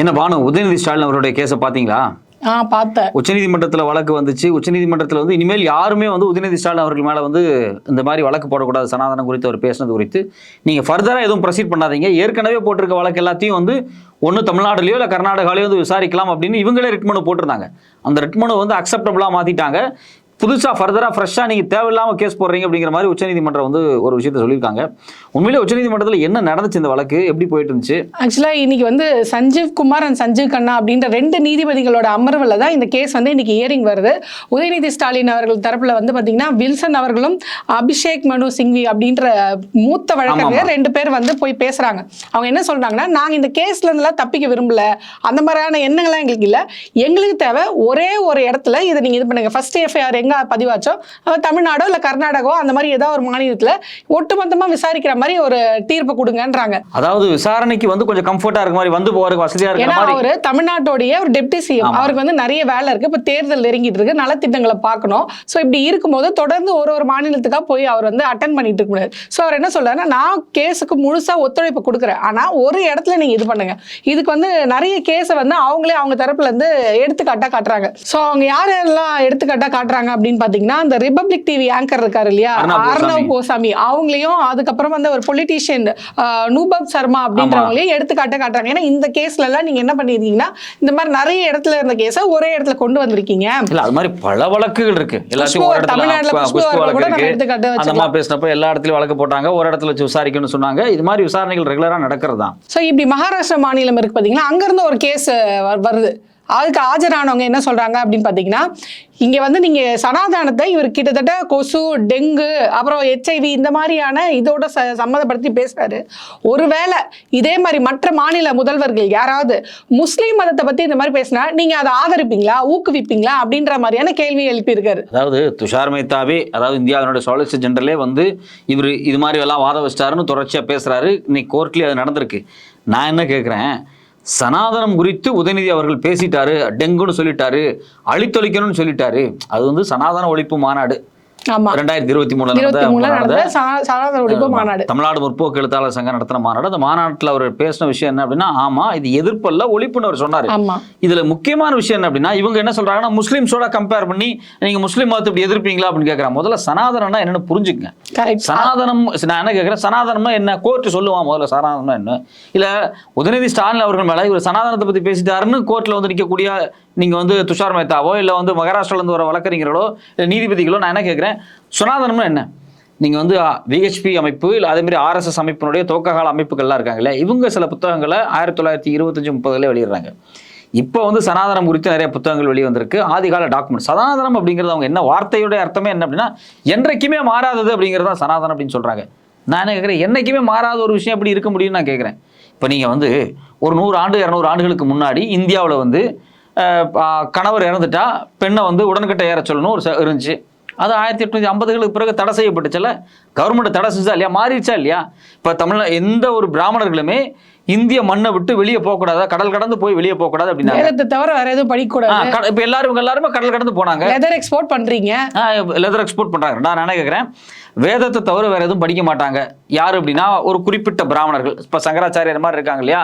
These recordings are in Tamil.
என்ன பானு உதயநிதி ஸ்டாலின் அவருடைய கேஸை பார்த்தீங்களா? ஆ பார்த்தேன். உச்சநீதிமன்றத்தில் வழக்கு வந்துச்சு. உச்சநீதிமன்றத்தில் வந்து இனிமேல் யாருமே வந்து உதயநிதி ஸ்டாலின் அவர்கள் மேலே வந்து இந்த மாதிரி வழக்கு போடக்கூடாது சனாதனம் குறித்து அவர் பேசினது குறித்து. நீங்கள் ஃபர்தராக எதுவும் ப்ரொசீட் பண்ணாதீங்க. ஏற்கனவே போட்டிருக்க வழக்கு எல்லாத்தையும் வந்து ஒன்று தமிழ்நாடுலையோ இல்லை கர்நாடகாலையோ வந்து விசாரிக்கலாம் அப்படின்னு இவங்களே ரிட் மனு போட்டிருந்தாங்க. அந்த ரிட் மனு வந்து அக்செப்டபுளாக மாற்றிட்டாங்க புதுசாக ஃபர்தராக ஃப்ரெஷ்ஷாக நீங்கள் தேவையில்லாமல் கேஸ் போடுறீங்க அப்படிங்கிற மாதிரி உச்சநீதிமன்றம் வந்து ஒரு விஷயத்தை சொல்லியிருக்காங்க. உண்மையிலே உச்சநீதிமன்றத்தில் என்ன நடந்துச்சு இந்த வழக்கு? எப்படி போயிட்டு இருந்துச்சு? ஆக்சுவலா இன்னைக்கு வந்து சஞ்சீவ் குமார் அண்ட் சஞ்சீவ் கண்ணா அப்படின்ற ரெண்டு நீதிபதிகளோட அமர்வில் தான் இந்த கேஸ் வந்து இன்னைக்கு ஹியரிங் வருது. உதயநிதி ஸ்டாலின் அவர்கள் தரப்புல வந்து பாத்தீங்கன்னா வில்சன் அவர்களும் அபிஷேக் மனு சிங்வி அப்படின்ற மூத்த வழக்கறிஞர் ரெண்டு பேர் வந்து போய் பேசுறாங்க. அவங்க என்ன சொல்றாங்கன்னா நாங்க இந்த கேஸ்ல இருந்தெல்லாம் தப்பிக்க விரும்பல. அந்த மாதிரியான எண்ணங்கள்லாம் எங்களுக்கு இல்ல. எங்களுக்கு தேவை ஒரே ஒரு இடத்துல இதை நீங்க இது பண்ணுங்க. ஃபர்ஸ்ட் எஃப்ஐஆர் எங்க பதிவாச்சோ? தமிழ்நாடோ இல்ல கர்நாடகோ அந்த மாதிரி ஏதாவது ஒரு மாநிலத்துல ஒட்டுமொத்தமா விசாரிக்கிற மாதிரி ஒரு தீர்ப்பு கொடுங்கன்றாங்க. அதாவது விசாரணைக்கு வந்து கொஞ்சம் கம்ஃபர்ட்டாக இருக்க மாதிரி வந்து போகிறதுக்கு வசதியாக இருக்கிற ஏன்னா மாதிரி. அவரு தமிழ்நாட்டோடைய ஒரு டெப்டி சிஎம். அவருக்கு வந்து நிறைய வேலை இருக்கு. இப்ப தேர்தல் நெருங்கிட்டு இருக்கு. நலத்திட்டங்களை பார்க்கணும். சோ இப்படி இருக்கும்போது தொடர்ந்து ஒரு ஒரு மாநிலத்துக்கா போய் அவர் வந்து அட்டன் பண்ணிட்டு இருக்க முடியாது. சோ அவர் என்ன சொல்றாருன்னா நான் கேஸுக்கு முழுசா ஒத்துழைப்பு கொடுக்குறேன். ஆனா ஒரு இடத்துல நீங்க இது பண்ணுங்க. இதுக்கு வந்து நிறைய கேஸை வந்து அவங்களே அவங்க தரப்புல இருந்து எடுத்துக்காட்டா காட்டுறாங்க. சோ அவங்க யார் யாரெல்லாம் எடுத்துக்காட்டா காட்டுறாங்க அப்படின்னு பாத்தீங்கன்னா அந்த ரிபப்ளிக் டிவி ஆங்கர் இருக்காரு இல்லையா? அர்ணவ் கோசாமி. அவங்களையும் அதுக்கப்புறம் வந்து ஒரு பொலிட்டீஷியன் நூபப் சர்மா அப்படின்றவங்களையும் எடுத்துக்காட்ட காட்டுறாங்க. ஏன்னா இந்த கேஸ்ல எல்லாம் நீங்க என்ன பண்ணிருக்கீங்கன்னா இந்த மாதிரி நிறைய இடத்துல இருந்த கேஸை ஒரே இடத்துல கொண்டு வந்திருக்கீங்க. இல்ல அது மாதிரி பல வழக்குகள் இருக்கு. எல்லாத்தையும் தமிழ்நாட்டுல கூட நம்ம எடுத்துக்காட்டு அந்த. மாதிரி பேசினப்ப எல்லா இடத்துலயும் வழக்கு போட்டாங்க. ஒரு இடத்துல வச்சு விசாரிக்கணும்னு சொன்னாங்க. இது மாதிரி விசாரணைகள் ரெகுலரா நடக்கிறது தான் ஸோ இப்படி மகாராஷ்டிரா மாநிலம் இருக்கு பார்த்தீங்களா அங்கேருந்து ஒரு கேஸ் வருது. அதுக்கு ஆஜரானவங்க என்ன சொல்றாங்க அப்படின்னு பார்த்தீங்கன்னா இங்கே வந்து நீங்கள் சனாதானத்தை இவர் கிட்டத்தட்ட கொசு டெங்கு அப்புறம் ஹெச்ஐவி இந்த மாதிரியான இதோட ச சம்மந்தப்படுத்தி பேசுறாரு. ஒருவேளை இதே மாதிரி மற்ற மாநில முதல்வர்கள் யாராவது முஸ்லீம் மதத்தை பற்றி இந்த மாதிரி பேசினா நீங்கள் அதை ஆதரிப்பீங்களா ஊக்குவிப்பீங்களா அப்படின்ற மாதிரியான கேள்வி எழுப்பியிருக்காரு. அதாவது துஷார் மேத்தாவே அதாவது இந்தியாவினுடைய சாலிசிட்டர் ஜெனரலே வந்து இவர் இது மாதிரி எல்லாம் வாதம் வச்சிட்டாருன்னு தொடர்ச்சியா பேசுறாரு. இன்னைக்கு கோர்ட்லயே அது நடந்திருக்கு. நான் என்ன கேட்குறேன் சனாதனம் குறித்து உதயநிதி அவர்கள் பேசிட்டாரு டெங்குன்னு சொல்லிட்டாரு அழித்தொழிக்கணும்னு சொல்லிட்டாரு. அது வந்து சனாதன ஒழிப்பு மாநாடு. ரெண்டாயிரத்தி இருபத்தி மூணுல நடந்த ஒழிப்பு மாநாடு. தமிழ்நாடு முற்போக்கு எழுத்தாளர் சங்கம் நடத்தின மாநாடு. அந்த மாநாட்டில் அவர் பேசின விஷயம் என்ன அப்படின்னா ஆமா இது எதிர்ப்பல்ல ஒழிப்புன்னு அவர் சொன்னாரு. இதுல முக்கியமான விஷயம் என்ன அப்படின்னா இவங்க என்ன சொல்றாங்கன்னா முஸ்லீம்ஸோட கம்பேர் பண்ணி நீங்க முஸ்லீம் மதத்தை இப்படி எதிர்ப்பீங்களா அப்படின்னு கேட்கறாங்க முதல்ல சனாதனம்னா என்னன்னு புரிஞ்சுக்கங்க. சனாதனம் நான் என்ன கேட்குறேன் சனாதனம்னா என்ன? கோர்ட் சொல்லுவான் முதல்ல சனாதனம்னா என்ன? இல்ல உதயநிதி ஸ்டாலின் அவர்கள் மேல இவர் சனாதனத்தை பத்தி பேசிட்டாருன்னு கோர்ட்ல வந்து நிற்கக்கூடிய நீங்கள் வந்து துஷார் மேத்தாவோ இல்லை வந்து மகாராஷ்டிராலேருந்து வர வழக்கறிஞர்களோ இல்லை நீதிபதிகளோ நான் என்ன கேட்குறேன் சுனாதனம்னு என்ன? நீங்கள் வந்து விஹெச்பி அமைப்பு இல்லை அதேமாதிரி ஆர்எஸ்எஸ் அமைப்பினுடைய துவக்ககால அமைப்புகள்லாம் இருக்காங்கல்ல இவங்க சில புத்தகங்களை ஆயிரத்தி தொள்ளாயிரத்தி இருபத்தஞ்சு முப்பதுல வெளியிடுறாங்க. இப்போ வந்து சனாதனம் குறித்து நிறைய புத்தகங்கள் வெளியே வந்திருக்கு. ஆதிகால டாக்குமெண்ட் சனாதனம் அப்படிங்கிறது அவங்க என்ன வார்த்தையுடைய அர்த்தமே என்ன அப்படின்னா என்றைக்குமே மாறாதது அப்படிங்கிறது தான் சனாதனம் அப்படின்னு சொல்கிறாங்க நான் என்ன கேட்குறேன் என்றைக்குமே மாறாத ஒரு விஷயம் எப்படி இருக்க முடியும்னு நான் கேட்குறேன் இப்போ நீங்கள் வந்து ஒரு நூறு ஆண்டு இரநூறு ஆண்டுகளுக்கு முன்னாடி இந்தியாவில் வந்து கணவர் இறந்துட்டா பெண்ணை வந்து உடன்கட்டை ஏற சொல்லணும் ஒரு இருந்துச்சு. அது ஆயிரத்தி எட்நூத்தி ஐம்பதுகளுக்கு பிறகு தடை செய்யப்பட்டுச்சுல கவர்மெண்ட் தடை செஞ்சா இல்லையா? மாறிடுச்சா இல்லையா? இப்போ தமிழ்நாடு எந்த ஒரு பிராமணர்களுமே இந்திய மண்ணை விட்டு வெளியே போகக்கூடாது? கடல் கடந்து போய் வெளியே போகக்கூடாது அப்படின்னா வேதத்தை தவிர வேற எதுவும் படிக்கக்கூடாது. இப்போ எல்லாரும் இவங்க எல்லாருமே கடல் கடந்து போனாங்க. லெதர் எக்ஸ்போர்ட் பண்றீங்க. லெதர் எக்ஸ்போர்ட் பண்றாங்க. நான் என்ன கேட்குறேன் வேதத்தை தவிர வேற எதுவும் படிக்க மாட்டாங்க. யார் அப்படின்னா ஒரு குறிப்பிட்ட பிராமணர்கள். இப்போ சங்கராச்சாரியர் மாதிரி இருக்காங்க இல்லையா?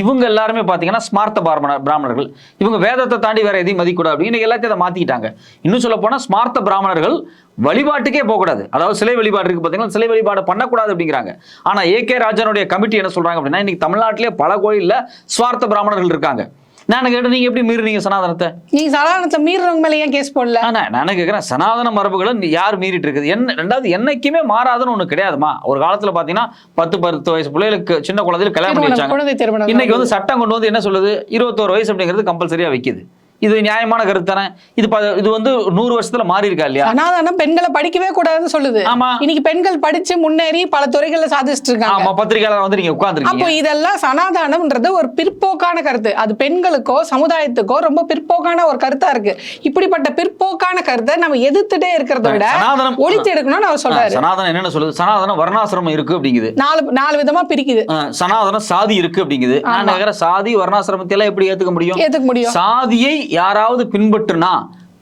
இவங்க எல்லாருமே பார்த்தீங்கன்னா ஸ்மார்த்த பிராமண பிராமணர்கள். இவங்க வேதத்தை தாண்டி வேற எதையும் மதிக்கூடாது அப்படின்னு எல்லாத்தையும் அதை மாத்திக்கிட்டாங்க. இன்னும் சொல்ல போனா ஸ்மார்த்த பிராமணர்கள் வழிபாட்டுக்கே போகக்கூடாது. அதாவது சிலை வழிபாடு இருக்கு பார்த்தீங்கன்னா சிலை வழிபாடு பண்ணக்கூடாது அப்படிங்கிறாங்க. ஆனா ஏ கே ராஜனுடைய கமிட்டி என்ன சொல்றாங்க அப்படின்னா இன்னைக்கு தமிழ்நாட்டிலே பல கோயில்ல ஸ்வார்த்த பிராமணர்கள் இருக்காங்க. நான் கேட்டேன் நீங்க எப்படி மீறுறீங்க சனாதனத்தை? நீங்க சனாதனத்தை மீறுறவங்க மேல ஏன் கேஸ் போடல? ஆனா நான் கேட்குறேன் சனாதன மரபுகளை யார் மீறிட்டு இருக்குது? என்ன ரெண்டாவது என்னைக்குமே மாறாதுன்னு ஒண்ணு கிடையாதுமா? ஒரு காலத்துல பாத்தீங்கன்னா பத்து பத்து வயசு பிள்ளைகளுக்கு சின்ன குழந்தையில கல்யாணம் பண்ணி வச்சாங்க. இன்னைக்கு வந்து சட்டம் கொண்டு வந்து என்ன சொல்லுது? இருபத்தோரு வயசு அப்படிங்கிறது கம்பல்சரியா வைக்குது. இது நியாயமான கருத்து தானே? இது இது வந்து நூறு வருஷத்துல மாறி இருக்கா இல்லையா? சனாதனம் பெண்களை படிக்கவே கூடாதுன்னு சொல்லுது. ஆமா. இன்னைக்கு பெண்கள் படிச்சு முன்னேறி பல துறைகள்ல சாதிச்சுட்டு இருக்காங்க ஆமா பத்திரிகையாளர் வந்து நீங்க அப்போ உட்கார்ந்துருக்கீங்க இதெல்லாம் சனாதானம்ன்றது ஒரு பிற்போக்கான கருத்து. அது பெண்களுக்கோ சமுதாயத்துக்கோ ரொம்ப பிற்போக்கான ஒரு கருத்தா இருக்கு. இப்படிப்பட்ட பிற்போக்கான கருத்தை நம்ம எதிர்த்துட்டே இருக்கிறத விட சனாதனம் ஒழித்து எடுக்கணும்னு அவர் சொல்றாரு. சனாதனம் என்னன்னு சொல்லுது? சனாதனம் வர்ணாசிரமம் இருக்கு அப்படிங்குது. நாலு நாலு விதமா பிரிக்குது. சனாதனம் சாதி இருக்கு அப்படிங்குது. நான் சாதி வர்ணாசிரமத்தை எல்லாம் எப்படி ஏத்துக்க முடியும்? ஏத்துக்க முடியும். சாதியை யாராவது பின்பற்றுனா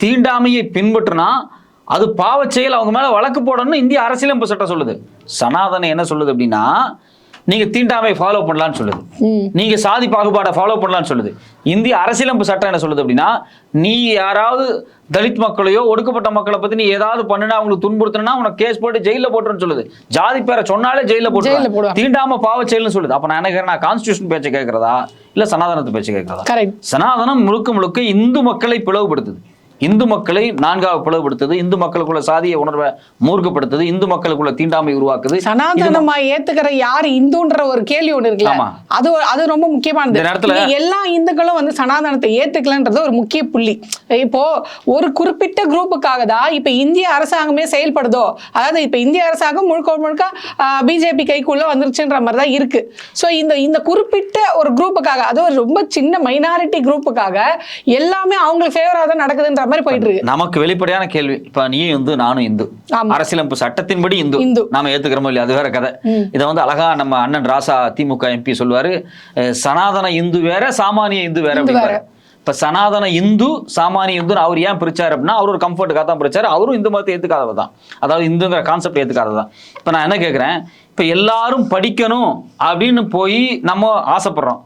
தீண்டாமையை பின்பற்றுனா அது பாவச் செயல் அவங்க மேலே வழக்கு போடணும்னு இந்திய அரசியலமைப்பு சட்டம் சொல்லுது. சனாதனை என்ன சொல்லுது அப்படின்னா நீங்க தீண்டாமை ஃபாலோ பண்ணலாம்னு சொல்லுது. நீங்க சாதி பாகுபாடை ஃபாலோ பண்ணலாம்னு சொல்லுது. இந்திய அரசியலமைப்பு சட்டம் என்ன சொல்லுது அப்படின்னா நீ யாராவது தலித் மக்களையோ ஒடுக்கப்பட்ட மக்களை பத்தி நீ ஏதாவது பண்ணுனா அவங்களுக்கு துன்புறுத்தினா உனக்கு கேஸ் போட்டு ஜெயில போட்டுருன்னு சொல்லுது. ஜாதி பேரை சொன்னாலே ஜெயில போட்டு. தீண்டாம பாவ செயல்னு சொல்லுது. அப்ப நான் என்ன நான் கான்ஸ்டியூஷன் பேச்சை கேட்கறதா இல்ல சனாதனத்து பேச்சு கேட்கறதா சனாதனம் முழுக்க முழுக்க இந்து மக்களை பிளவுபடுத்துது. இந்து மக்களை நான்காக பிளவுபடுத்துது. இந்து மக்களுக்குள்ள சாதிய உணர்வை மூர்க்கப்படுத்துது. இந்து மக்களுக்குள்ள தீண்டாமை உருவாக்குது. சனாதனமா ஏத்துக்கிற யார் இந்துன்ற ஒரு கேள்வி ஒண்ணு இருக்குல்ல. அது அது ரொம்ப முக்கியமானது. நேரத்துல- எல்லா இந்துக்களும் வந்து சனாதனத்தை ஏத்துக்கலன்றது ஒரு முக்கிய புள்ளி. இப்போ ஒரு குறிப்பிட்ட குரூப்புக்காக தான் இப்ப இந்திய அரசாங்கமே செயல்படுதோ? அதாவது இப்ப இந்திய அரசாங்கம் முழுக்க முழுக்க பிஜேபி கைக்குள்ள வந்துருச்சுன்ற மாதிரி தான் இருக்கு. சோ இந்த இந்த குறிப்பிட்ட ஒரு குரூப்புக்காக அது ஒரு ரொம்ப சின்ன மைனாரிட்டி குரூப்புக்காக எல்லாமே அவங்களுக்கு ஃபேவரா தான் நடக்குதுன்ற மாதிரி போயிட்டு இருக்கு. நமக்கு வெளிப்படையான கேள்வி. இப்ப நீயும் இந்து நானும் இந்து. அரசியலமைப்பு சட்டத்தின்படி இந்து. இந்து. நாம ஏத்துக்கிறோமோ இல்லையா அது வேற கதை. இதை வந்து அழகா நம்ம அண்ணன் ராசா திமுக எம்பி சொல்லுவாரு சனாதன இந்து வேற சாமானிய இந்து வேற அப்படிம்பாரு. இப்ப சனாதன இந்து சாமானிய இந்து அவர் ஏன் பிரிச்சாரு அப்படின்னா அவர் ஒரு கம்ஃபர்ட்டுக்காக தான் பிரிச்சாரு. அவரும் இந்து மதத்தை ஏத்துக்காதவர் தான் அதாவது இந்துங்கிற கான்செப்ட் ஏத்துக்காதவர் தான் இப்ப நான் என்ன கேட்கிறேன் இப்ப எல்லாரும் படிக்கணும் அப்படின்னு போய் நம்ம ஆசைப்படுறோம்.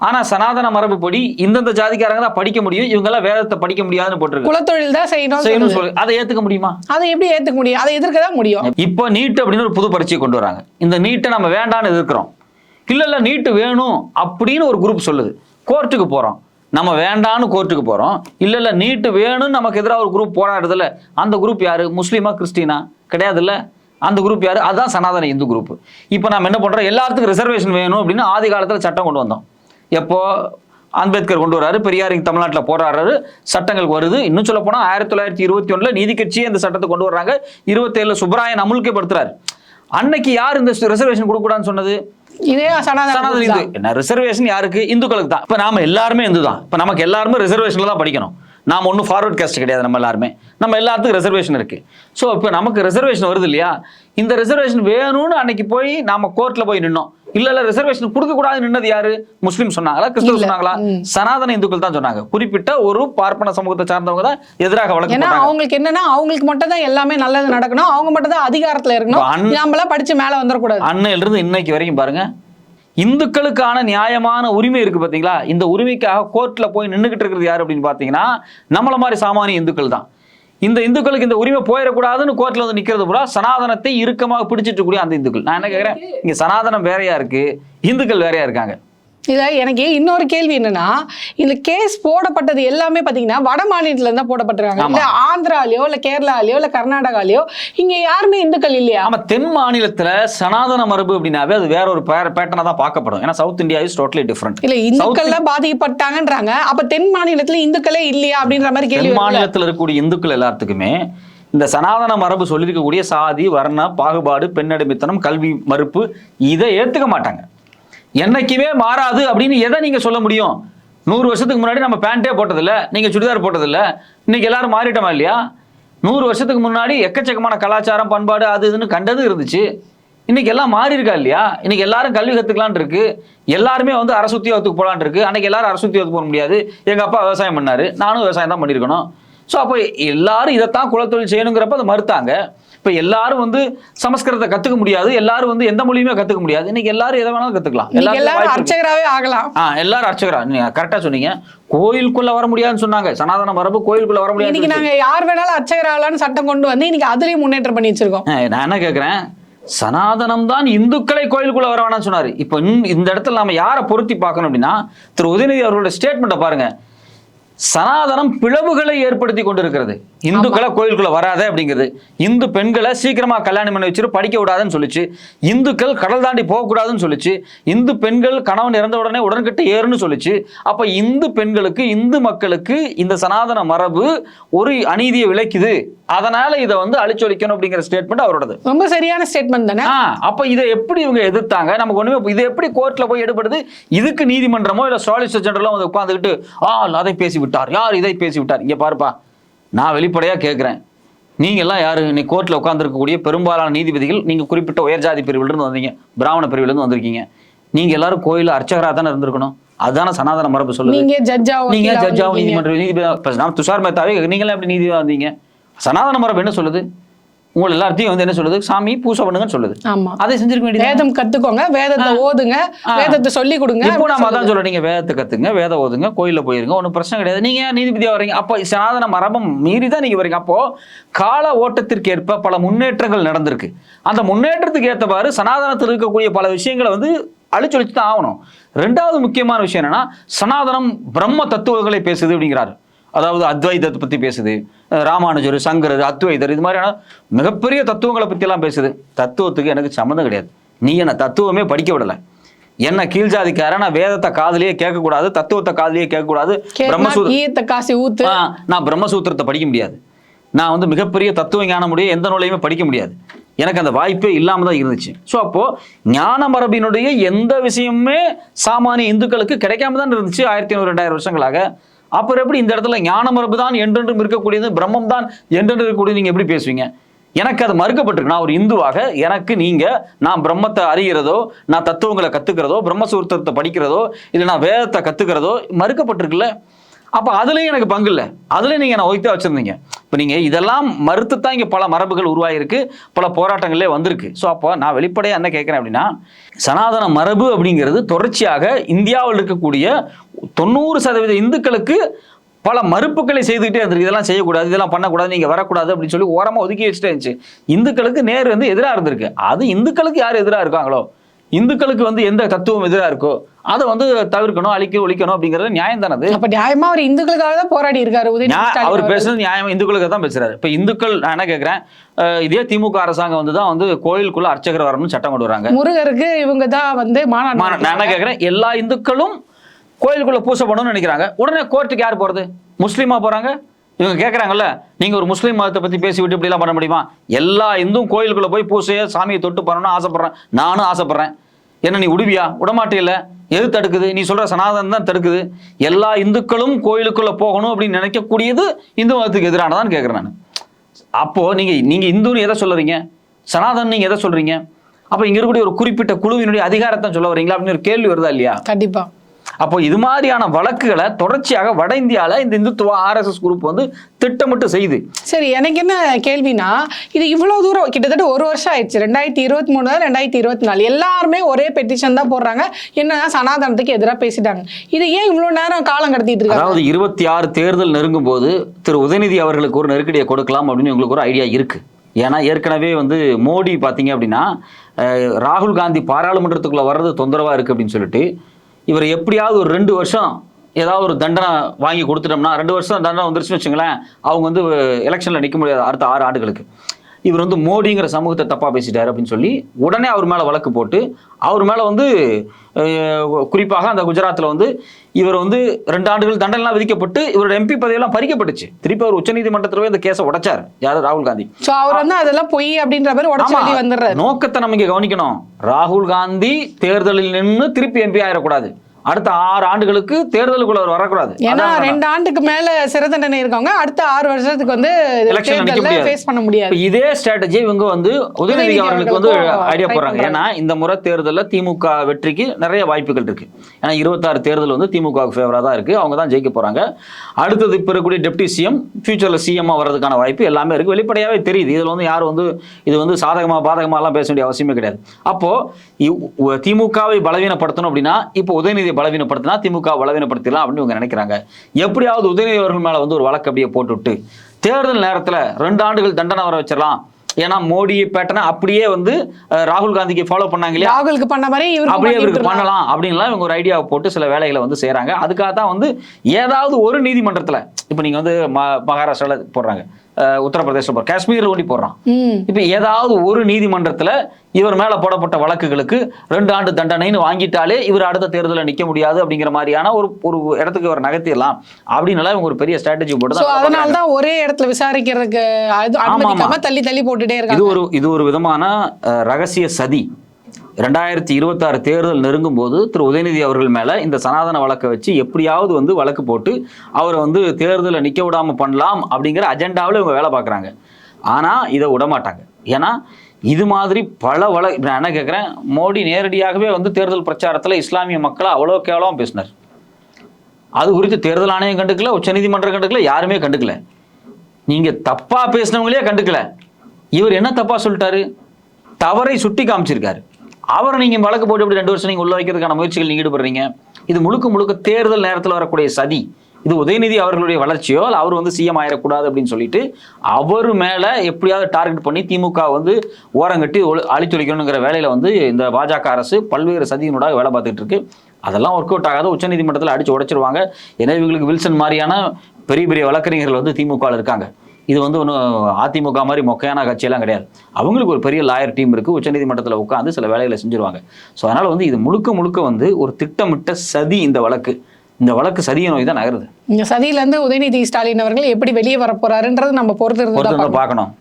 ஆனா சனாதன மரபுப்படி இந்தந்த ஜாதிக்காரங்க தான் படிக்க முடியும் இவங்க எல்லாம் வேதத்தை படிக்க முடியாதுன்னு போட்டிருக்கு குலத்தொழில் தான் செய்யணும் செய்யணும் சொல்லு அதை ஏத்துக்க முடியுமா? அதை எப்படி ஏத்துக்க முடியும்? அதை எதிர்க்க தான் முடியும். இப்போ நீட் அப்படின்னு ஒரு புது பரீட்சையை கொண்டு வராங்க. இந்த நீட்டை நம்ம வேண்டான்னு எதிர்க்கிறோம். இல்ல இல்ல நீட்டு வேணும் அப்படின்னு ஒரு குரூப் சொல்லுது. கோர்ட்டுக்கு போறோம். நம்ம வேண்டான்னு கோர்ட்டுக்கு போறோம். இல்ல இல்ல நீட்டு வேணும்னு நமக்கு எதிராக ஒரு குரூப் போராடுதுல்ல அந்த குரூப் யாரு? முஸ்லீமா கிறிஸ்டினா? கிடையாதுல்ல. அந்த குரூப் யாரு? அதுதான் சனாதன இந்து குரூப் இப்போ நம்ம என்ன பண்றோம்? எல்லாத்துக்கும் ரிசர்வேஷன் வேணும் அப்படின்னு ஆதி காலத்துல சட்டம் கொண்டு வந்தோம். எப்போ அம்பேத்கர் கொண்டு வராரு பெரியார் தமிழ்நாட்டுல போராடுறாரு சட்டங்கள் வருது. இன்னும் சொல்ல போனா ஆயிரத்தி தொள்ளாயிரத்தி இருபத்தி ஒண்ணுல நீதி கட்சியே இந்த சட்டத்தை கொண்டு வர்றாங்க. இருபத்தேழுல சுப்பராயன் அமுல்கப்படுத்துறாரு. அன்னைக்கு யார் இந்த ரிசர்வேஷன் கொடுக்கூடாதுன்னு சொன்னது? இதே சனாதன இந்து. ரிசர்வேஷன் யாருக்கு? இந்துக்களுக்கு தான். இப்போ நாம எல்லாருமே இந்து தான் இப்போ நமக்கு எல்லாருமே ரிசர்வேஷன்ல தான் படிக்கணும். நாம ஒன்றும் ஃபார்வர்ட் காஸ்ட் கிடையாது நம்ம எல்லாருமே. நம்ம எல்லாத்துக்கும் ரிசர்வேஷன் இருக்கு. ஸோ இப்போ நமக்கு ரிசர்வேஷன் வருது இல்லையா? இந்த ரிசர்வேஷன் வேணும்னு அன்னைக்கு போய் நாம கோர்ட்ல போய் நின்னோம். இல்ல இல்ல ரிசர்வேஷன் கொடுக்க கூடாதுன்னு நின்னது யாரு? முஸ்லீம் சொன்னாங்களா கிறிஸ்தவ சொன்னாங்களா? சனாதன இந்துக்கள் தான் சொன்னாங்க. குறிப்பிட்ட ஒரு பார்ப்பன சமூகத்தை சார்ந்தவங்க தான் எதிராக வழக்கு ஏன்னா அவங்களுக்கு என்னன்னா அவங்களுக்கு மட்டும் தான் எல்லாமே நல்லது நடக்கணும். அவங்க மட்டும் தான் அதிகாரத்துல இருக்கணும். நம்மளாம் படிச்சு மேல வந்துடக்கூடாது அன்னையிலிருந்து இன்னைக்கு வரைக்கும் பாருங்க இந்துக்களுக்கான நியாயமான உரிமை இருக்கு பாத்தீங்களா? இந்த உரிமைக்காக கோர்ட்ல போய் நின்றுகிட்டு இருக்கிறது யாரு அப்படின்னு பாத்தீங்கன்னா நம்மள மாதிரி சாமானிய இந்துக்கள் தான். இந்த இந்துக்களுக்கு இந்த உரிமை போயிடக்கூடாதுன்னு கோர்ட்ல வந்து நிக்கிறது பூரா சனாதனத்தை இறுக்கமாக பிடிச்சிட்டு இருக்கக்கூடிய அந்த இந்துக்கள். நான் என்ன கேக்குறேன்? இங்க சனாதனம் வேறையா இருக்கு இந்துக்கள் வேறையா இருக்காங்க. இத எனக்கு இன்னொரு கேள்வி என்னன்னா இந்த கேஸ் போடப்பட்டது எல்லாமே பாத்தீங்கன்னா வட மாநிலத்துல இருந்தா போடப்பட்டிருக்காங்க. இல்ல ஆந்திராலயோ இல்ல கேரளாலயோ இல்ல கர்நாடகாலயோ இங்க யாருமே இந்துக்கள் இல்லையா? ஆமா தென் மாநிலத்துல சனாதன மரபு அப்படின்னாவே அது வேற ஒரு பேட்டர்னா தான் பார்க்கப்படும். ஏன்னா south India is totally different இல்ல இந்துக்கள்ல பாதிக்கப்பட்டாங்கன்றாங்க. அப்ப தென் மாநிலத்துல இந்துக்களே இல்லையா அப்படின்ற மாதிரி கேள்வி தென்? மாநிலத்தில் இருக்கக்கூடிய இந்துக்கள் எல்லாத்துக்குமே இந்த சனாதன மரபு சொல்லியிருக்கக்கூடிய சாதி வர்ண பாகுபாடு பெண்ணடிமைத்தனம் கல்வி மறுப்பு இதை ஏத்துக்க மாட்டாங்க. என்னைக்குமே மாறாது அப்படின்னு எதை நீங்க சொல்ல முடியும்? நூறு வருஷத்துக்கு முன்னாடி நம்ம பேண்ட்டே போட்டதில்ல நீங்க சுடிதார் போட்டதில்ல இன்னைக்கு எல்லாரும் மாறிட்டோமா இல்லையா? நூறு வருஷத்துக்கு முன்னாடி எக்கச்சக்கமான கலாச்சாரம் பண்பாடு அது இதுன்னு கண்டது இருந்துச்சு. இன்னைக்கு எல்லாம் மாறி இருக்கா இல்லையா? இன்னைக்கு எல்லாரும் கல்வி கத்துக்கலான் இருக்கு. எல்லாருமே வந்து அரசு உத்தியோகத்துக்கு போலான்னு இருக்கு. அன்னைக்கு எல்லாரும் அரசு உத்தியோகத்துக்கு போக முடியாது. எங்க அப்பா விவசாயம் பண்ணாரு. நானும் விவசாயம் தான் பண்ணியிருக்கணும் ஸோ அப்போ எல்லாரும் இதைத்தான் குலத்தொழில் செய்யணுங்கிறப்ப அதை மறுத்தாங்க. இப்போ எல்லாரும் வந்து சமஸ்கிருதத்தை கத்துக்க முடியாது. எல்லாரும் வந்து எந்த மொழியுமே கத்துக்க முடியாது. இன்னைக்கு எல்லாரும் எதை வேணாலும் கத்துக்கலாம். இன்னைக்கு எல்லாரும். அர்ச்சகராவே ஆகலாம். ஆ எல்லாரும் அர்ச்சகரா. நீங்க கரெக்டா சொன்னீங்க. கோயிலுக்குள்ள வர முடியாதுன்னு சொன்னாங்க. சனாதன மரபு கோயிலுக்குள்ள வர இன்னைக்கு முடியாது நாங்க யார் வேணாலும் அர்ச்சகர் ஆகலாம்னு சட்டம் கொண்டு வந்து இன்னைக்கு அதுலயும் முன்னேற்றம் பண்ணி வச்சிருக்கோம். நான் என்ன கேக்குறேன்? சனாதனம் தான் இந்துக்களை கோயிலுக்குள்ள வர வேணாம்னு சொன்னாரு. இப்போ இந்த- இந்த இடத்துல நாம யாரை பொருத்தி பார்க்கணும் அப்படின்னா திரு உதயநிதி அவர்களோட ஸ்டேட்மெண்ட்டை பாருங்க. சனாதனம் பிளவுகளை ஏற்படுத்தி கொண்டிருக்கிறது. இந்துக்களை கோயிலுக்குள்ள வராத அப்படிங்கிறது. இந்து பெண்களை சீக்கிரமா கல்யாணம் பண்ணி வச்சுட்டு படிக்க விடாதுன்னு சொல்லிச்சு. இந்துக்கள் கடல் தாண்டி போகக்கூடாதுன்னு சொல்லிச்சு. இந்து பெண்கள் கணவன் இறந்த உடனே உடன்கட்டு ஏறுன்னு சொல்லிச்சு. அப்ப இந்து பெண்களுக்கு இந்து மக்களுக்கு இந்த சனாதன மரபு ஒரு அநீதியை விளைக்குது. அதனால இதை வந்து அழிச்சொலிக்கணும் அப்படிங்கிற ஸ்டேட்மெண்ட் அவரோடது. ரொம்ப சரியான ஸ்டேட்மெண்ட் தானே? அப்ப இதை எப்படி இவங்க எதிர்த்தாங்க? நமக்கு ஒண்ணுமே இது எப்படி கோர்ட்ல போய் எடுபடுது? இதுக்கு நீதிமன்றமோ இல்ல சாலிசிட்டர் ஜெனரலோ வந்து உட்காந்துக்கிட்டு ஆ அதை பேசி விட்டார் யார் இதை பேசி விட்டார் இங்க பாருப்பா. நான் வெளிப்படையா கேட்கிறேன் நீங்க எல்லாம் யாரு? இன்னைக்கு கோர்ட்ல உட்கார்ந்திருக்கக்கூடிய பெரும்பாலான நீதிபதிகள் நீங்க குறிப்பிட்ட உயர் ஜாதி பிரிவுல இருந்து வந்தீங்க. பிராமண பிரிவுல இருந்து வந்திருக்கீங்க. நீங்க எல்லாரும் கோயில அர்ச்சகரா தானே இருந்திருக்கணும்? அதுதானே சனாதன மரபு சொல்லுது. நீங்க ஜட்ஜா நீங்க ஜட்ஜாவும் நீதிமன்ற நீதிபதி துஷார் மேத்தாவே நீங்களே எப்படி நீதிபதியா வந்தீங்க? சனாதன மரபு என்ன சொல்லுது? உங்களை எல்லாத்தையும் வந்து என்ன சொல்லுது? சாமி பூசை பண்ணுங்கன்னு சொல்லுது. ஆமா. அதை செஞ்சிருக்க வேண்டியது வேதம் கத்துக்கோங்க வேதத்தை ஓதுங்க. வேதத்தை சொல்லி கொடுங்க இப்போ நம்ம அதான் சொல்றோம் நீங்க வேதத்தை கத்துங்க வேத ஓதுங்க கோயில்ல போயிருங்க ஒன்றும் பிரச்சனை கிடையாது. நீங்க நீதிபதியா வர்றீங்க அப்போ சனாதன மரபம் மீறி தான் நீங்க வரீங்க. அப்போ கால ஓட்டத்திற்கு ஏற்ப பல முன்னேற்றங்கள் நடந்திருக்கு. அந்த முன்னேற்றத்துக்கு ஏற்றவாறு சனாதனத்தில் இருக்கக்கூடிய பல விஷயங்களை வந்து அழிச்சொழிச்சு தான் ஆகணும். ரெண்டாவது முக்கியமான விஷயம் என்னன்னா சனாதனம் பிரம்ம தத்துவங்களை பேசுது அப்படிங்கிறாரு. அதாவது அத்வைதத்தை பத்தி பேசுது. ராமானுஜர் சங்கரர் அத்வைதர் இது மாதிரியான மிகப்பெரிய தத்துவங்களை பத்தி எல்லாம் பேசுது. தத்துவத்துக்கு எனக்கு சம்மந்தம் கிடையாது. நீ என்ன தத்துவமே படிக்க விடலை. என்ன கீழ் ஜாதிக்காரன் நான் வேதத்தை காதுலயே கேட்கக்கூடாது தத்துவத்தை காதுலயே கேட்கக்கூடாது. கேட்டா பிரம்மசூ ஈயத்தை காசி நான் பிரம்மசூத்திரத்தை படிக்க முடியாது. நான் வந்து மிகப்பெரிய தத்துவ ஞானமுடைய எந்த நூலையுமே படிக்க முடியாது. எனக்கு அந்த வாய்ப்பே இல்லாம தான் இருந்துச்சு. ஸோ அப்போ ஞான மரபினுடைய எந்த விஷயமுமே சாமானிய இந்துக்களுக்கு கிடைக்காம தான் இருந்துச்சு ஆயிரத்தி ஐநூறு ரெண்டாயிரம் வருஷங்களாக. அப்புறம் எப்படி இந்த இடத்துல ஞான மரபு தான் என்றென்றும் இருக்கக்கூடியது பிரம்மம் தான் என்றென்று இருக்கக்கூடியது நீங்க எப்படி பேசுவீங்க? எனக்கு அது மறுக்கப்பட்டிருக்கு. நான் ஒரு இந்துவாக எனக்கு நீங்க நான் பிரம்மத்தை அறிகிறதோ நான் தத்துவங்களை கத்துக்கிறதோ பிரம்மசூர்த்தத்தை படிக்கிறதோ இல்லை நான் வேதத்தை கத்துக்கிறதோ மறுக்கப்பட்டிருக்குல்ல? அப்ப அதுலயும் எனக்கு பங்கு இல்லை. அதுலயும் நீங்க நான் ஒய்த்தா வச்சிருந்தீங்க. இப்போ நீங்கள் இதெல்லாம் மறுத்து தான் இங்கே பல மரபுகள் உருவாகிருக்கு பல போராட்டங்களே வந்திருக்கு. ஸோ அப்போ நான் வெளிப்படையாக என்ன கேட்குறேன் அப்படின்னா சனாதன மரபு அப்படிங்கிறது தொடர்ச்சியாக இந்தியாவில் இருக்கக்கூடிய தொண்ணூறு சதவீத இந்துக்களுக்கு பல மறுப்புகளை செய்துக்கிட்டே இருந்திருக்கு இதெல்லாம் செய்யக்கூடாது இதெல்லாம் பண்ணக்கூடாது நீங்கள் வரக்கூடாது அப்படின்னு சொல்லி ஓரமாக ஒதுக்கி வச்சுட்டே இருந்துச்சு. இந்துக்களுக்கு நேர் வந்து எதிராக இருந்திருக்கு. அது இந்துக்களுக்கு யார் எதிராக இருக்காங்களோ? இந்துக்களுக்கு வந்து எந்த தத்துவம் எதிராக இருக்கோ அதை வந்து தவிர்க்கணும் அழிக்க ஒழிக்கணும் அப்படிங்கிறது நியாயம் தானது? அப்ப நியாயமா அவர் இந்துக்களுக்காக தான் போராடி இருக்காரு அவர். பேசுறது நியாயம் இந்துக்களுக்கு தான் பேசுறாரு. இப்ப இந்துக்கள் நான் என்ன கேட்கிறேன் இதே திமுக அரசாங்கம் வந்து தான் வந்து கோயிலுக்குள்ள அர்ச்சகர் வரணும்னு சட்டம் கொண்டு வராங்க. முருகருக்கு இவங்க தான் வந்து மாநாடு நான் என்ன. கேட்கிறேன் எல்லா இந்துக்களும் கோயிலுக்குள்ள பூசை பண்ணணும்னு நினைக்கிறாங்க. உடனே கோர்ட்டுக்கு யார் போறது? முஸ்லீமா போறாங்க? இவங்க கேட்குறாங்கல்ல நீங்க ஒரு முஸ்லீம் மதத்தை பத்தி பேசி விட்டு இப்படிலாம் பண்ண முடியுமா? எல்லா இந்தும் கோயிலுக்குள்ள போய் பூசையை சாமியை தொட்டு பண்ணணும்னு ஆசைப்படுறேன். நானும் ஆசைப்படுறேன். என்ன நீ உடுவியா? விடமாட்டியல்ல எது தடுக்குது? நீ சொல்ற சனாதனம் தான் தடுக்குது. எல்லா இந்துக்களும் கோயிலுக்குள்ள போகணும் அப்படின்னு நினைக்கக்கூடியது இந்து மதத்துக்கு எதிரானதான்னு கேட்குறேன் நான். அப்போ நீங்க நீங்க இந்துன்னு எதை சொல்றீங்க சனாதன் நீங்க எதை சொல்றீங்க அப்ப இங்க இருக்கக்கூடிய ஒரு குறிப்பிட்ட குழுவினுடைய அதிகாரத்தை சொல்ல வரீங்களா அப்படின்னு ஒரு கேள்வி வருதா இல்லையா? கண்டிப்பா. அப்போ இது மாதிரியான வழக்குகளை தொடர்ச்சியாக வட இந்தியால இந்த இந்துத்துவ ஆர்எஸ்எஸ் குரூப் வந்து திட்டமிட்டு செய்யுது. சரி எனக்கு என்ன கேள்வினா இது இவ்வளவு தூரம் கிட்டத்தட்ட ஒரு வருஷம் ஆயிடுச்சு. ரெண்டாயிரத்தி இருபத்தி மூணு ரெண்டாயிரத்தி இருபத்தி நாலு. எல்லாருமே ஒரே பெட்டிஷன் தான் போடுறாங்க. என்னன்னா சனாதனத்துக்கு எதிராக பேசிட்டாங்க. இது ஏன் இவ்வளவு நேரம் காலம் கடத்திட்டு இருக்காங்க? அதாவது இருபத்தி ஆறு தேர்தல் நெருங்கும் போது திரு உதயநிதி அவர்களுக்கு ஒரு நெருக்கடியை கொடுக்கலாம் அப்படின்னு உங்களுக்கு ஒரு ஐடியா இருக்கு. ஏன்னா ஏற்கனவே வந்து மோடி பார்த்தீங்க அப்படின்னா ராகுல் காந்தி பாராளுமன்றத்துக்குள்ள வர்றது தொந்தரவா இருக்கு அப்படின்னு சொல்லிட்டு இவர் எப்படியாவது ஒரு ரெண்டு வருஷம் ஏதாவது ஒரு தண்டனை வாங்கி கொடுத்துட்டோம்னா ரெண்டு வருஷம் தண்டனை வந்துருச்சுன்னு வச்சுங்களேன் அவங்க வந்து எலெக்ஷனில் நிற்க முடியாது அடுத்த ஆறு ஆண்டுகளுக்கு. இவர் வந்து மோடிங்கிற சமூகத்தை தப்பா பேசிட்டாரு அப்படின்னு சொல்லி உடனே அவர் மேல வழக்கு போட்டு அவர் மேல வந்து குறிப்பாக அந்த குஜராத்தில் வந்து இவர் வந்து ரெண்டு ஆண்டுகள் தண்டனைலாம் விதிக்கப்பட்டு இவரோட எம்பி பதவியெல்லாம் பறிக்கப்பட்டுச்சு. திருப்பி அவர் உச்சநீதிமன்றத்தில் போய் இந்த கேஸை உடைச்சார். யார்? ராகுல் காந்தி. சோ அவர் வந்து அதெல்லாம் பொய் அப்படின்ற மாதிரி உடச்சு வந்துடுறாரு. நோக்கத்தை நம்ம இங்க கவனிக்கணும். ராகுல் காந்தி தேர்தலில் நின்று திருப்பி எம்பி ஆயிடக்கூடாது அடுத்த ஆறு ஆண்டுகளுக்கு தேர்தலுக்குள்ள அவர் வரக்கூடாது. ஏன்னா ரெண்டு ஆண்டுக்கு மேல சிறை தண்டனை இருக்கவங்க அடுத்த ஆறு வருஷத்துக்கு வந்து. ஃபேஸ் பண்ண முடியாது. இதே ஸ்ட்ராட்டஜி இவங்க வந்து உதயநிதி உதயநிதி அவர்களுக்கு வந்து ஐடியா போடுறாங்க. ஏன்னா இந்த முறை தேர்தலில் திமுக வெற்றிக்கு நிறைய வாய்ப்புகள் இருக்கு. ஏன்னா இருபத்தாறு தேர்தல் வந்து திமுக ஃபேவரா தான் இருக்கு. அவங்க தான் ஜெயிக்க போறாங்க. அடுத்தது இப்ப இருக்கக்கூடிய டெப்டி சிஎம் ஃபியூச்சர்ல சிஎம் வர்றதுக்கான வாய்ப்பு எல்லாமே இருக்கு. வெளிப்படையாவே தெரியுது. இதுல வந்து யாரும் வந்து இது வந்து சாதகமா பாதகமா எல்லாம் பேச வேண்டிய அவசியமே கிடையாது. அப்போ திமுகவை பலவீனப்படுத்தணும் அப்படின்னா இப்போ உதயநிதியை பலவீனப்படுத்தினா திமுக பலவீனப்படுத்திடலாம் அப்படின்னு இவங்க நினைக்கிறாங்க. எப்படியாவது உதயநிதி அவர்கள் மேல வந்து ஒரு வழக்கு அப்படியே போட்டுவிட்டு தேர்தல் நேரத்துல ரெண்டு ஆண்டுகள் தண்டனை வர வச்சிடலாம். ஏன்னா மோடி பேட்டனை அப்படியே வந்து ராகுல் காந்திக்கு ஃபாலோ பண்ணாங்க இல்லையா? ராகுலுக்கு பண்ண மாதிரி அப்படியே இவருக்கு பண்ணலாம் அப்படின்லாம் இவங்க ஒரு ஐடியாவை போட்டு சில வேலைகளை வந்து செய்றாங்க. அதுக்காக தான் வந்து ஏதாவது ஒரு நீதிமன்றத்துல இப்போ நீங்க வந்து ம- மகாராஷ்டிரால போடுறாங்க. அஹ், உத்தரப்பிரதேசம் போடுறாங்க காஷ்மீர்ல ஒண்டி போடுறான். இப்போ ஏதாவது ஒரு நீதிமன்றத்துல இவர் மேல போடப்பட்ட வழக்குகளுக்கு ரெண்டு ஆண்டு தண்டனைன்னு வாங்கிட்டாலே இவர் அடுத்த தேர்தலில் நிக்க முடியாது அப்படிங்கிற மாதிரியான ஒரு ஒரு இடத்துக்கு இவர் நகர்த்திடலாம் அப்படின்னு இவங்க ஒரு பெரிய ஸ்ட்ராட்டஜி போட்டு அதனால தான் ஒரே இடத்துல விசாரிக்கிறதுக்கு தள்ளி தள்ளி போட்டுட்டே இருக்காங்க. இது ஒரு இது ஒரு விதமான ரகசிய சதி. ரெண்டாயிரத்தி இருபத்தாறு தேர்தல் நெருங்கும் போது திரு உதயநிதி அவர்கள் மேலே இந்த சனாதன வழக்கை வச்சு எப்படியாவது வந்து வழக்கு போட்டு அவரை வந்து தேர்தலில் நிற்க விடாமல் பண்ணலாம் அப்படிங்கிற அஜெண்டாவில் இவங்க வேலை பார்க்குறாங்க. ஆனால் இதை விடமாட்டாங்க. ஏன்னா இது மாதிரி பல வழ நான் என்ன கேட்குறேன் மோடி நேரடியாகவே வந்து தேர்தல் பிரச்சாரத்தில் இஸ்லாமிய மக்களை அவ்வளோ கேவலமாக பேசினார். அது குறித்து தேர்தல் ஆணையம் கண்டுக்கல உச்சநீதிமன்றம் கண்டுக்கல யாருமே கண்டுக்கல. நீங்கள் தப்பாக பேசினவங்களே கண்டுக்கல. இவர் என்ன தப்பாக சொல்லிட்டாரு? தவறை சுட்டி காமிச்சிருக்காரு. அவரை நீங்கள் வழக்கு போட்டு இப்படி ரெண்டு வருஷம் நீங்கள் உள்ள வைக்கிறதுக்கான முயற்சிகள் நீங்கள் ஈடுபடுறீங்க. இது முழுக்க முழுக்க தேர்தல் நேரத்தில் வரக்கூடிய சதி. இது உதயநிதி அவர்களுடைய வளர்ச்சியோ அவர் வந்து சிஎம் ஆயிடக்கூடாது அப்படின்னு சொல்லிட்டு அவர் மேலே எப்படியாவது டார்கெட் பண்ணி திமுக வந்து ஓரங்கட்டி ஒளி- அழித்தொழிக்கணுங்கிற வேலையில் வந்து இந்த பாஜக அரசு பல்வேறு சதியினூடாக வேலை பார்த்துட்டு இருக்கு. அதெல்லாம் ஒர்க் அவுட் ஆகாத. உச்சநீதிமன்றத்தில் அடிச்சு உடைச்சிருவாங்க. எனவே இவங்களுக்கு வில்சன் மாதிரியான பெரிய பெரிய வழக்கறிஞர்கள் வந்து திமுகவில் இருக்காங்க. இது வந்து ஒன்றும் அதிமுக மாதிரி மொக்கையான கட்சியெல்லாம் கிடையாது. அவங்களுக்கு ஒரு பெரிய லாயர் டீம் இருக்குது உச்சநீதிமன்றத்தில் உட்காந்து சில வேலைகளை செஞ்சுருவாங்க. ஸோ அதனால் வந்து இது முழுக்க முழுக்க வந்து ஒரு திட்டமிட்ட சதி இந்த வழக்கு. இந்த வழக்கு சதியை நோய் தான் நகருது. இந்த சதியிலேருந்து உதயநிதி ஸ்டாலின் அவர்கள் எப்படி வெளியே வர போறாருன்றது நம்ம ஒருத்தவங்க பார்க்கணும். பார்க்கணும்.